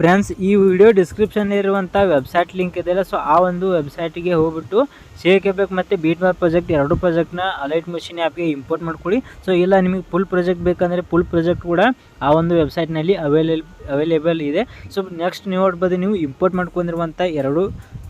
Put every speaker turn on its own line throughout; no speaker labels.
Friends, ಈ video description ಇರುವಂಥ website link ಇದೆಯಲ್ಲ ಸೊ ಆ ಒಂದು ವೆಬ್ಸೈಟಿಗೆ ಹೋಗ್ಬಿಟ್ಟು ಶೇರ್ ಎಫೆಕ್ಟ್ ಮತ್ತು ಬೀಟ್ ಮಾರ್ ಪ್ರಾಜೆಕ್ಟ್ ಎರಡು ಪ್ರಾಜೆಕ್ಟ್ನ ಅಲೈಟ್ ಮಷಿನ್ ಆ್ಯಪ್ಗೆ ಇಂಪೋರ್ಟ್ ಮಾಡ್ಕೊಳ್ಳಿ. ಸೊ ಇಲ್ಲ ನಿಮಗೆ ಫುಲ್ ಪ್ರಾಜೆಕ್ಟ್ ಬೇಕಂದರೆ ಫುಲ್ ಪ್ರಾಜೆಕ್ಟ್ ಕೂಡ ಆ ಒಂದು ವೆಬ್ಸೈಟ್ನಲ್ಲಿ ಅವೈಲೇಬಲ್ ಅವೈಲೇಬಲ್ ಇದೆ. ಸೊ ನೆಕ್ಸ್ಟ್ ನೀವು ನೋಡ್ಬೋದು, ನೀವು ಇಂಪೋರ್ಟ್ ಮಾಡ್ಕೊಂಡಿರುವಂಥ ಎರಡು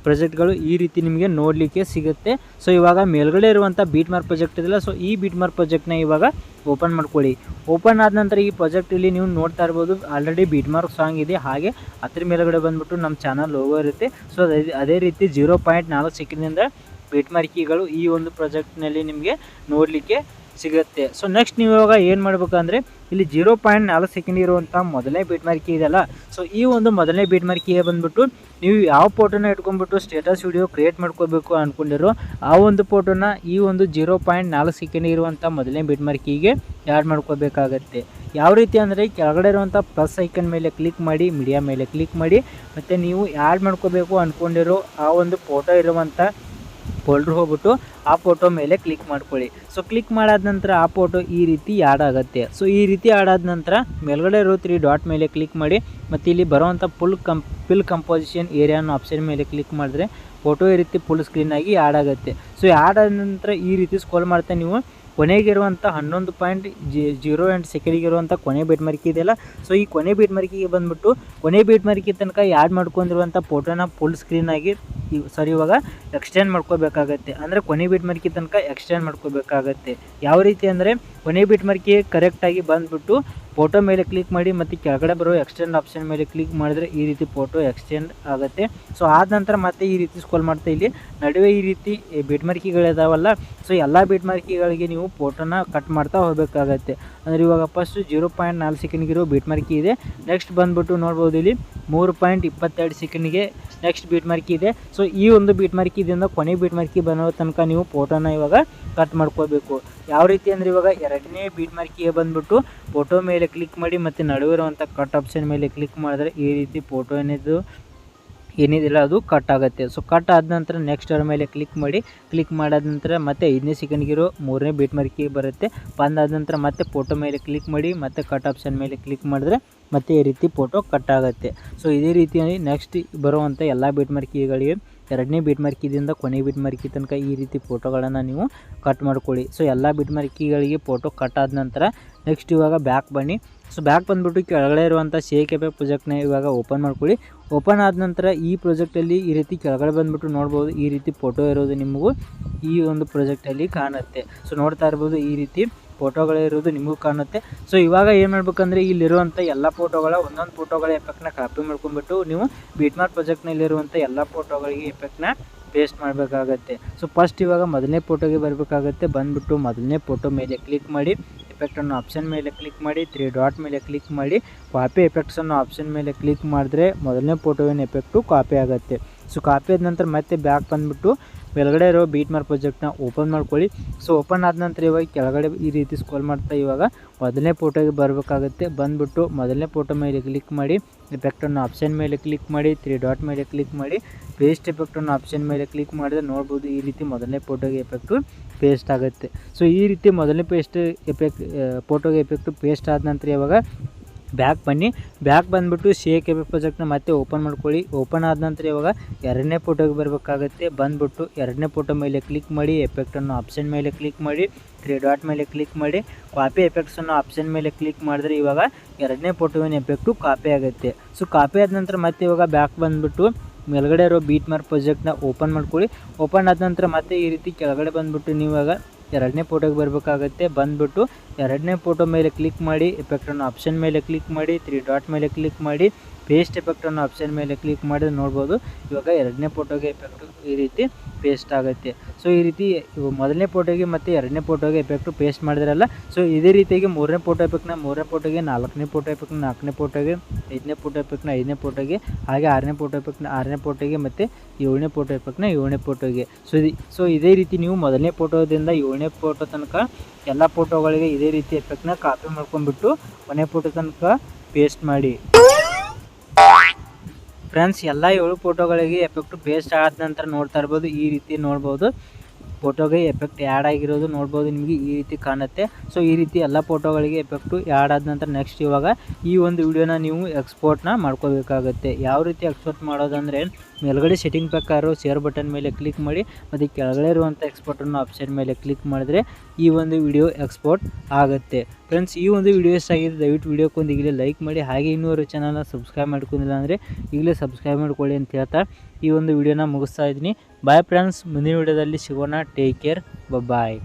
ಪ್ರಾಜೆಕ್ಟ್ಗಳು ಈ ರೀತಿ ನಿಮಗೆ ನೋಡಲಿಕ್ಕೆ ಸಿಗುತ್ತೆ. ಸೊ ಇವಾಗ ಮೇಲ್ಗಡೆ ಇರುವಂಥ ಬೀಟ್ ಮಾರ್ಕ್ ಪ್ರಾಜೆಕ್ಟ್ ಇದೆಯಲ್ಲ ಸೊ ಈ ಬೀಟ್ ಮಾರ್ಕ್ ಪ್ರಾಜೆಕ್ಟ್ನ ಇವಾಗ ಓಪನ್ ಮಾಡ್ಕೊಳ್ಳಿ. ಓಪನ್ ಆದ ನಂತರ ಈ ಪ್ರಾಜೆಕ್ಟಲ್ಲಿ ನೀವು ನೋಡ್ತಾ ಇರ್ಬೋದು ಆಲ್ರೆಡಿ ಬೀಟ್ ಮಾರ್ಕ್ ಸಾಂಗ್ ಇದೆ. ಹಾಗೆ ಅದ್ರ ಮೇಲ್ಗಡೆ ಬಂದ್ಬಿಟ್ಟು ನಮ್ಮ ಚಾನಲ್ ಲೋಗೋ ಇರುತ್ತೆ. ಸೊ ಅದೇ ಅದೇ ರೀತಿ ಜೀರೋ ಪಾಯಿಂಟ್ ನಾಲ್ಕು ಸೆಕೆಂಡಿಂದ ಬೀಟ್ ಮಾರ್ಕಿಗಳು ಈ ಒಂದು ಪ್ರಾಜೆಕ್ಟ್ನಲ್ಲಿ ನಿಮಗೆ ನೋಡಲಿಕ್ಕೆ ಸಿಗುತ್ತೆ. ಸೊ ನೆಕ್ಸ್ಟ್ ನೀವು ಇವಾಗ ಏನು ಮಾಡಬೇಕಂದ್ರೆ, ಇಲ್ಲಿ ಜೀರೋ ಪಾಯಿಂಟ್ ನಾಲ್ಕು ಸೆಕೆಂಡ್ ಇರುವಂಥ ಮೊದಲನೇ ಬೀಟ್ ಮಾರ್ಕಿ ಇದೆಯಲ್ಲ? ಸೊ ಈ ಒಂದು ಮೊದಲನೇ ಬೀಟ್ ಮಾರ್ಕಿಗೆ ಬಂದ್ಬಿಟ್ಟು, ನೀವು ಯಾವ ಫೋಟೋನ ಇಟ್ಕೊಂಡ್ಬಿಟ್ಟು ಸ್ಟೇಟಸ್ ವಿಡಿಯೋ ಕ್ರಿಯೇಟ್ ಮಾಡ್ಕೋಬೇಕು ಅಂದ್ಕೊಂಡಿರೋ ಆ ಒಂದು ಫೋಟೋನ ಈ ಒಂದು ಜೀರೋ ಪಾಯಿಂಟ್ ನಾಲ್ಕು ಸೆಕೆಂಡ್ ಇರುವಂಥ ಮೊದಲನೇ ಬೀಟ್ ಮಾರ್ಕಿಗೆ ಆ್ಯಡ್ ಮಾಡ್ಕೋಬೇಕಾಗತ್ತೆ ಯಾವ ರೀತಿ ಅಂದರೆ, ಕೆಳಗಡೆ ಇರುವಂಥ ಪ್ಲಸ್ ಐಕನ್ ಮೇಲೆ ಕ್ಲಿಕ್ ಮಾಡಿ ಮೀಡಿಯಾ ಮೇಲೆ ಕ್ಲಿಕ್ ಮಾಡಿ, ಮತ್ತು ನೀವು ಆ್ಯಡ್ ಮಾಡ್ಕೋಬೇಕು ಅಂದ್ಕೊಂಡಿರೋ ಆ ಒಂದು ಫೋಟೋ ಇರುವಂಥ ಫೋಲ್ಡ್ರ್ ಹೋಗ್ಬಿಟ್ಟು ಆ ಫೋಟೋ ಮೇಲೆ ಕ್ಲಿಕ್ ಮಾಡ್ಕೊಳ್ಳಿ. ಸೊ ಕ್ಲಿಕ್ ಮಾಡಾದ ನಂತರ ಆ ಫೋಟೋ ಈ ರೀತಿ ಆ್ಯಡ್ ಆಗುತ್ತೆ. ಸೊ ಈ ರೀತಿ ಆಡ್ ಆದ ನಂತರ ಮೇಲ್ಗಡೆ ಇರೋ ತ್ರೀ ಡಾಟ್ ಮೇಲೆ ಕ್ಲಿಕ್ ಮಾಡಿ, ಮತ್ತು ಇಲ್ಲಿ ಬರುವಂಥ ಫುಲ್ ಕಂಪ್ ಫಿಲ್ ಕಂಪೋಸಿಷನ್ ಏರಿಯಾ ಅನ್ನೋ ಆಪ್ಷನ್ ಮೇಲೆ ಕ್ಲಿಕ್ ಮಾಡಿದ್ರೆ ಫೋಟೋ ಈ ರೀತಿ ಫುಲ್ ಸ್ಕ್ರೀನಾಗಿ ಆ್ಯಡ್ ಆಗುತ್ತೆ. ಸೊ ಆ್ಯಡ್ ಆದ ನಂತರ ಈ ರೀತಿ ಸ್ಕೋಲ್ ಮಾಡ್ತಾ ನೀವು ಕೊನೆಗಿರುವಂಥ ಹನ್ನೊಂದು ಪಾಯಿಂಟ್ ಜಿ ಜೀರೋ ಆ್ಯಂಡ್ ಸೆಕೆಂಡಿಗಿರುವಂಥ ಕೊನೆ ಬೀಟ್ ಮರಿಕೆ ಇದೆಯಲ್ಲ ಸೊ ಈ ಕೊನೆ ಬೀಟ್ ಮರಿಕೆಗೆ ಬಂದ್ಬಿಟ್ಟು ಕೊನೆ ಬೀಟ್ ಮರಿಕೆ ತನಕ ಆ್ಯಡ್ ಮಾಡ್ಕೊಂಡಿರುವಂಥ ಫೋಟೋನ ಫುಲ್ ಸ್ಕ್ರೀನಾಗಿ ಸಾರಿ ಇವಾಗ ಎಕ್ಸ್ಟೆಂಡ್ ಮಾಡ್ಕೋಬೇಕಾಗತ್ತೆ. ಅಂದರೆ ಕೊನೆ ಬೀಟ್ ಮರ್ಕಿ ತನಕ ಎಕ್ಸ್ಟೆಂಡ್ ಮಾಡ್ಕೋಬೇಕಾಗತ್ತೆ. ಯಾವ ರೀತಿ ಅಂದರೆ ಕೊನೆ ಬೀಟ್ ಮರ್ಕಿ ಕರೆಕ್ಟಾಗಿ ಬಂದುಬಿಟ್ಟು ಫೋಟೋ ಮೇಲೆ ಕ್ಲಿಕ್ ಮಾಡಿ ಮತ್ತು ಕೆಳಗಡೆ ಬರೋ ಎಕ್ಸ್ಟೆಂಡ್ ಆಪ್ಷನ್ ಮೇಲೆ ಕ್ಲಿಕ್ ಮಾಡಿದ್ರೆ ಈ ರೀತಿ ಫೋಟೋ ಎಕ್ಸ್ಟೆಂಡ್ ಆಗುತ್ತೆ. ಸೊ ಆದ ನಂತರ ಮತ್ತೆ ಈ ರೀತಿ ಸ್ಕೋಲ್ ಮಾಡ್ತಾ ಇಲ್ಲಿ. ನಡುವೆ ಈ ರೀತಿ ಬೀಟ್ ಮಾರ್ಕಿಗಳಿದಾವಲ್ಲ ಸೊ ಎಲ್ಲ ಬೀಟ್ ಮಾರ್ಕಿಗಳಿಗೆ ನೀವು ಫೋಟೋನ ಕಟ್ ಮಾಡ್ತಾ ಹೋಗಬೇಕಾಗತ್ತೆ. ಅಂದರೆ ಇವಾಗ ಫಸ್ಟ್ ಜೀರೋ ಪಾಯಿಂಟ್ ನಾಲ್ಕು ಸೆಕೆಂಡ್ಗಿರೋ ಬೀಟ್ ಮಾರ್ಕಿ ಇದೆ. ನೆಕ್ಸ್ಟ್ ಬಂದುಬಿಟ್ಟು ನೋಡ್ಬೋದು ಇಲ್ಲಿ. ಮೂರು ಪಾಯಿಂಟ್ ಇಪ್ಪತ್ತೆರಡು ಸೆಕೆಂಡ್ಗೆ ನೆಕ್ಸ್ಟ್ ಬೀಟ್ ಮಾರ್ಕಿ ಇದೆ. ಸೊ ಈ ಒಂದು ಬೀಟ್ ಮಾರ್ಕಿದಿಂದ ಕೊನೆ ಬೀಟ್ ಮಾರ್ಕಿ ಬರೋ ತನಕ ನೀವು ಫೋಟೋನ ಇವಾಗ ಕಟ್ ಮಾಡ್ಕೋಬೇಕು. ಯಾವ ರೀತಿ ಅಂದರೆ ಇವಾಗ ಎರಡನೇ ಬೀಟ್ ಮಾರ್ಕಿಗೆ ಬಂದುಬಿಟ್ಟು ಫೋಟೋ ಮೇಲೆ ಕ್ಲಿಕ್ ಮಾಡಿ ಮತ್ತು ನಡುವಿರುವಂಥ ಕಟ್ ಆಪ್ಷನ್ ಮೇಲೆ ಕ್ಲಿಕ್ ಮಾಡಿದ್ರೆ ಈ ರೀತಿ ಫೋಟೋ ಏನಿದು ಏನಿದಿಲ್ಲ, ಅದು ಕಟ್ ಆಗುತ್ತೆ. ಸೊ ಕಟ್ ಆದ ನಂತರ ನೆಕ್ಸ್ಟ್ ಅದ್ರ ಮೇಲೆ ಕ್ಲಿಕ್ ಮಾಡಿ ಕ್ಲಿಕ್ ಮಾಡಾದ ನಂತರ ಮತ್ತೆ ಐದನೇ ಸೆಕೆಂಡ್ಗಿರೋ ಮೂರನೇ ಬೀಟ್ ಮಾರ್ಕಿ ಬರುತ್ತೆ. ಬಂದಾದ ನಂತರ ಮತ್ತೆ ಫೋಟೋ ಮೇಲೆ ಕ್ಲಿಕ್ ಮಾಡಿ, ಮತ್ತೆ ಕಟ್ ಆಪ್ಷನ್ ಮೇಲೆ ಕ್ಲಿಕ್ ಮಾಡಿದ್ರೆ ಮತ್ತೆ ಈ ರೀತಿ ಫೋಟೋ ಕಟ್ ಆಗುತ್ತೆ. ಸೊ ಇದೇ ರೀತಿಯಾಗಿ ನೆಕ್ಸ್ಟ್ ಬರುವಂಥ ಎಲ್ಲ ಬೀಟ್ ಮಾರ್ಕಿಗಳಿಗೆ ಎರಡನೇ ಬೀಟ್ ಮಾರ್ಕಿದಿಂದ ಕೊನೆ ಬೀಟ್ ಮಾರ್ಕಿ ತನಕ ಈ ರೀತಿ ಫೋಟೋಗಳನ್ನು ನೀವು ಕಟ್ ಮಾಡ್ಕೊಳ್ಳಿ. ಸೊ ಎಲ್ಲ ಬೀಟ್ ಮಾರ್ಕಿಗಳಿಗೆ ಫೋಟೋ ಕಟ್ ಆದ ನಂತರ ನೆಕ್ಸ್ಟ್ ಇವಾಗ ಬ್ಯಾಕ್ ಬನ್ನಿ. ಸೊ ಬ್ಯಾಕ್ ಬಂದುಬಿಟ್ಟು ಕೆಳಗಡೆ ಇರುವಂಥ ಶೇಕ್ ಎಫೆ ಪ್ರಾಜೆಕ್ಟ್ನ ಇವಾಗ ಓಪನ್ ಮಾಡ್ಕೊಳ್ಳಿ. ಓಪನ್ ಆದ ನಂತರ ಈ ಪ್ರಾಜೆಕ್ಟಲ್ಲಿ ಈ ರೀತಿ ಕೆಳಗಡೆ ಬಂದುಬಿಟ್ಟು ನೋಡ್ಬೋದು, ಈ ರೀತಿ ಫೋಟೋ ಇರೋದು ನಿಮಗೂ ಈ ಒಂದು ಪ್ರಾಜೆಕ್ಟಲ್ಲಿ ಕಾಣುತ್ತೆ. ಸೊ ನೋಡ್ತಾ ಇರ್ಬೋದು, ಈ ರೀತಿ ಫೋಟೋಗಳಿರೋದು ನಿಮಗೂ ಕಾಣುತ್ತೆ. ಸೊ ಇವಾಗ ಏನು ಮಾಡ್ಬೇಕಂದ್ರೆ ಇಲ್ಲಿರುವಂಥ ಎಲ್ಲ ಫೋಟೋಗಳ ಒಂದೊಂದು ಫೋಟೋಗಳ ಎಫೆಕ್ಟ್ನ ಕಾಪಿ ಮಾಡ್ಕೊಂಡ್ಬಿಟ್ಟು ನೀವು ಬೀಟ್ಮಾರ್ಕ್ ಪ್ರಾಜೆಕ್ಟ್ನಲ್ಲಿರುವಂಥ ಎಲ್ಲ ಫೋಟೋಗಳಿಗೆ ಎಫೆಕ್ಟ್ನ ಪೇಸ್ಟ್ ಮಾಡಬೇಕಾಗತ್ತೆ. ಸೊ ಫಸ್ಟ್ ಇವಾಗ ಮೊದಲನೇ ಫೋಟೋಗೆ ಬರಬೇಕಾಗತ್ತೆ. ಬಂದುಬಿಟ್ಟು ಮೊದಲನೇ ಫೋಟೋ ಮೇಲೆ ಕ್ಲಿಕ್ ಮಾಡಿ. ಎಫೆಕ್ಟ್ ಅನ್ನೋ ಆಪ್ಷನ್ ಮೇಲೆ ಕ್ಲಿಕ್ ಮಾಡಿ ತ್ರೀ ಡಾಟ್ ಮೇಲೆ ಕ್ಲಿಕ್ ಮಾಡಿ ಕಾಪಿ ಎಫೆಕ್ಟ್ಸ್ ಅನ್ನೋ ಆಪ್ಷನ್ ಮೇಲೆ ಕ್ಲಿಕ್ ಮಾಡಿದ್ರೆ ಮೊದಲನೇ ಫೋಟೋವಿನ ಎಫೆಕ್ಟು ಕಾಪಿ ಆಗುತ್ತೆ. ಸೊ ಕಾಪಿ ಆದ ನಂತರ ಮತ್ತೆ ಬ್ಯಾಕ್ ಬಂದುಬಿಟ್ಟು ಕೆಳಗಡೆ ಇರೋ ಬೀಟ್ ಮಾರ್ ಪ್ರಾಜೆಕ್ಟ್ನ ಓಪನ್ ಮಾಡ್ಕೊಳ್ಳಿ. ಸೊ ಓಪನ್ ಆದ ನಂತರ ಇವಾಗ ಕೆಳಗಡೆ ಈ ರೀತಿ ಸ್ಕೋಲ್ ಮಾಡ್ತಾ ಇವಾಗ ಮೊದಲನೇ ಫೋಟೋಗೆ ಬರಬೇಕಾಗುತ್ತೆ. ಬಂದುಬಿಟ್ಟು ಮೊದಲನೇ ಫೋಟೋ ಮೇಲೆ ಕ್ಲಿಕ್ ಮಾಡಿ ಎಫೆಕ್ಟ್ ಅನ್ನೋ ಆಪ್ಷನ್ ಮೇಲೆ ಕ್ಲಿಕ್ ಮಾಡಿ ತ್ರೀ ಡಾಟ್ ಮೇಲೆ ಕ್ಲಿಕ್ ಮಾಡಿ ಪೇಸ್ಟ್ ಎಫೆಕ್ಟ್ ಅನ್ನೋ ಆಪ್ಷನ್ ಮೇಲೆ ಕ್ಲಿಕ್ ಮಾಡಿದ್ರೆ ನೋಡ್ಬೋದು ಈ ರೀತಿ ಮೊದಲನೇ ಫೋಟೋಗೆ ಎಫೆಕ್ಟು ಪೇಸ್ಟ್ ಆಗುತ್ತೆ. ಸೊ ಈ ರೀತಿ ಮೊದಲನೇ ಪೇಸ್ಟ್ ಎಫೆಕ್ಟ್ ಫೋಟೋಗೆ ಎಫೆಕ್ಟು ಪೇಸ್ಟ್ ಆದ ನಂತರ ಇವಾಗ ಬ್ಯಾಕ್ ಬನ್ನಿ. ಬ್ಯಾಕ್ ಬಂದುಬಿಟ್ಟು ಶೇಕ್ ಎಫೆ ಪ್ರಾಜೆಕ್ಟ್ನ ಮತ್ತೆ ಓಪನ್ ಮಾಡ್ಕೊಳ್ಳಿ. ಓಪನ್ ಆದ ನಂತರ ಇವಾಗ ಎರಡನೇ ಫೋಟೋಗೆ ಬರಬೇಕಾಗುತ್ತೆ. ಬಂದುಬಿಟ್ಟು ಎರಡನೇ ಫೋಟೋ ಮೇಲೆ ಕ್ಲಿಕ್ ಮಾಡಿ ಎಫೆಕ್ಟನ್ನು ಆಪ್ಷನ್ ಮೇಲೆ ಕ್ಲಿಕ್ ಮಾಡಿ ತ್ರೀ ಡಾಟ್ ಮೇಲೆ ಕ್ಲಿಕ್ ಮಾಡಿ ಕಾಪಿ ಎಫೆಕ್ಟ್ಸನ್ನು ಆಪ್ಷನ್ ಮೇಲೆ ಕ್ಲಿಕ್ ಮಾಡಿದ್ರೆ ಇವಾಗ ಎರಡನೇ ಫೋಟೋವಿನ ಎಫೆಕ್ಟು ಕಾಪಿ ಆಗುತ್ತೆ. ಸೊ ಕಾಪಿ ಆದ ನಂತರ ಮತ್ತೆ ಇವಾಗ ಬ್ಯಾಕ್ ಬಂದುಬಿಟ್ಟು ಮೇಲ್ಗಡೆ ಇರೋ ಬೀಟ್ ಮಾರ್ಕ್ ಪ್ರಾಜೆಕ್ಟ್ನ ಓಪನ್ ಮಾಡ್ಕೊಳ್ಳಿ. ಓಪನ್ ಆದ ನಂತರ ಮತ್ತೆ ಈ ರೀತಿ ಕೆಳಗಡೆ ಬಂದುಬಿಟ್ಟು ನೀವು ಇವಾಗ ಎರಡನೇ ಫೋಟೋಗೆ ಬರಬೇಕಾಗತ್ತೆ. ಬಂದುಬಿಟ್ಟು ಎರಡನೇ ಫೋಟೋ ಮೇಲೆ ಕ್ಲಿಕ್ ಮಾಡಿ ಎಫೆಕ್ಟ್ ಅನ್ನೋ ಆಪ್ಷನ್ ಮೇಲೆ ಕ್ಲಿಕ್ ಮಾಡಿ ತ್ರೀ ಡಾಟ್ ಮೇಲೆ ಕ್ಲಿಕ್ ಮಾಡಿ ಪೇಸ್ಟ್ ಎಫೆಕ್ಟ್ ಆಪ್ಷನ್ ಮೇಲೆ ಕ್ಲಿಕ್ ಮಾಡಿದ್ರೆ ನೋಡ್ಬೋದು. ಇವಾಗ ಎರಡನೇ ಫೋಟೋಗೆ ಎಫೆಕ್ಟು ಈ ರೀತಿ ಪೇಸ್ಟ್ ಆಗುತ್ತೆ ಸೊ ಈ ರೀತಿ ಮೊದಲನೇ ಫೋಟೋಗೆ ಮತ್ತು ಎರಡನೇ ಫೋಟೋಗೆ ಎಫೆಕ್ಟು ಪೇಸ್ಟ್ ಮಾಡಿದ್ರಲ್ಲ ಸೊ ಇದೇ ರೀತಿಯಾಗಿ ಮೂರನೇ ಫೋಟೋ ಎಫೆಕ್ಟ್ನ ಮೂರನೇ ಫೋಟೋಗೆ ನಾಲ್ಕನೇ ಫೋಟೋ ಎಫೆಕ್ಟ್ನ ನಾಲ್ಕನೇ ಫೋಟೋಗೆ ಐದನೇ ಫೋಟೋ ಎಫೆಕ್ಟ್ನ ಐದನೇ ಫೋಟೋಗೆ ಹಾಗೆ ಆರನೇ ಫೋಟೋ ಎಫೆಕ್ಟ್ನ ಆರನೇ ಫೋಟೋಗೆ ಮತ್ತು ಏಳನೇ ಫೋಟೋ ಎಫೆಕ್ಟ್ನ ಏಳನೇ ಫೋಟೋಗೆ ಸೊ ಇದು ಸೊ ಇದೇ ರೀತಿ ನೀವು ಮೊದಲನೇ ಫೋಟೋದಿಂದ ಏಳನೇ ಫೋಟೋ ತನಕ ಎಲ್ಲ ಫೋಟೋಗಳಿಗೆ ಇದೇ ರೀತಿ ಎಫೆಕ್ಟ್ನ ಕಾಪಿ ಮಾಡ್ಕೊಂಡ್ಬಿಟ್ಟು ಕೊನೆ ಫೋಟೋ ತನಕ ಪೇಸ್ಟ್ ಮಾಡಿ. ಫ್ರೆಂಡ್ಸ್ ಎಲ್ಲ ಏಳು ಫೋಟೋಗಳಿಗೆ ಎಫೆಕ್ಟ್ ಬೇಸ್ಟ್ ಆದ ನಂತರ ನೋಡ್ತಾ ಇರ್ಬೋದು. ಈ ರೀತಿ ನೋಡ್ಬೋದು. ಫೋಟೋಗೆ ಎಫೆಕ್ಟ್ ಆ್ಯಡ್ ಆಗಿರೋದು ನೋಡ್ಬೋದು ನಿಮಗೆ ಈ ರೀತಿ ಕಾಣುತ್ತೆ. ಸೊ ಈ ರೀತಿ ಎಲ್ಲ ಫೋಟೋಗಳಿಗೆ ಎಫೆಕ್ಟು ಆ್ಯಡ್ ಆದ ನಂತರ ನೆಕ್ಸ್ಟ್ ಇವಾಗ ಈ ಒಂದು ವಿಡಿಯೋನ ನೀವು ಎಕ್ಸ್ಪೋರ್ಟ್ನ ಮಾಡ್ಕೋಬೇಕಾಗುತ್ತೆ. ಯಾವ ರೀತಿ ಎಕ್ಸ್ಪೋರ್ಟ್ ಮಾಡೋದಂದರೆ ಮೇಲ್ಗಡೆ ಸೆಟ್ಟಿಂಗ್ ಪ್ರಕಾರ ಶೇರ್ ಬಟನ್ ಮೇಲೆ ಕ್ಲಿಕ್ ಮಾಡಿ, ಮತ್ತು ಕೆಳಗಡೆ ಇರುವಂಥ ಎಕ್ಸ್ಪೋರ್ಟನ್ನು ಆಪ್ಷನ್ ಮೇಲೆ ಕ್ಲಿಕ್ ಮಾಡಿದ್ರೆ ಈ ಒಂದು ವಿಡಿಯೋ ಎಕ್ಸ್ಪೋರ್ಟ್ ಆಗುತ್ತೆ. ಫ್ರೆಂಡ್ಸ್ ಈ ಒಂದು ವಿಡಿಯೋ ಇಷ್ಟ ಆಗಿದೆ ದಯವಿಟ್ಟು ವಿಡಿಯೋಕ್ಕೊಂದು ಈಗಲೇ ಲೈಕ್ ಮಾಡಿ. ಹಾಗೆ ಇನ್ನೂರು ಚಾನಲ್ನ ಸಬ್ಸ್ಕ್ರೈಬ್ ಮಾಡ್ಕೊಂಡಿಲ್ಲ ಅಂದರೆ ಈಗಲೇ ಸಬ್ಸ್ಕ್ರೈಬ್ ಮಾಡ್ಕೊಳ್ಳಿ ಅಂತ ಹೇಳ್ತಾ ಈ ಒಂದು ವಿಡಿಯೋನ ಮುಗಿಸ್ತಾ ಇದ್ದೀನಿ. ಬಾಯ್ ಫ್ರೆಂಡ್ಸ್ ಮುಂದಿನ ವಿಡಿಯೋದಲ್ಲಿ ಸಿಗೋಣ. Take care bye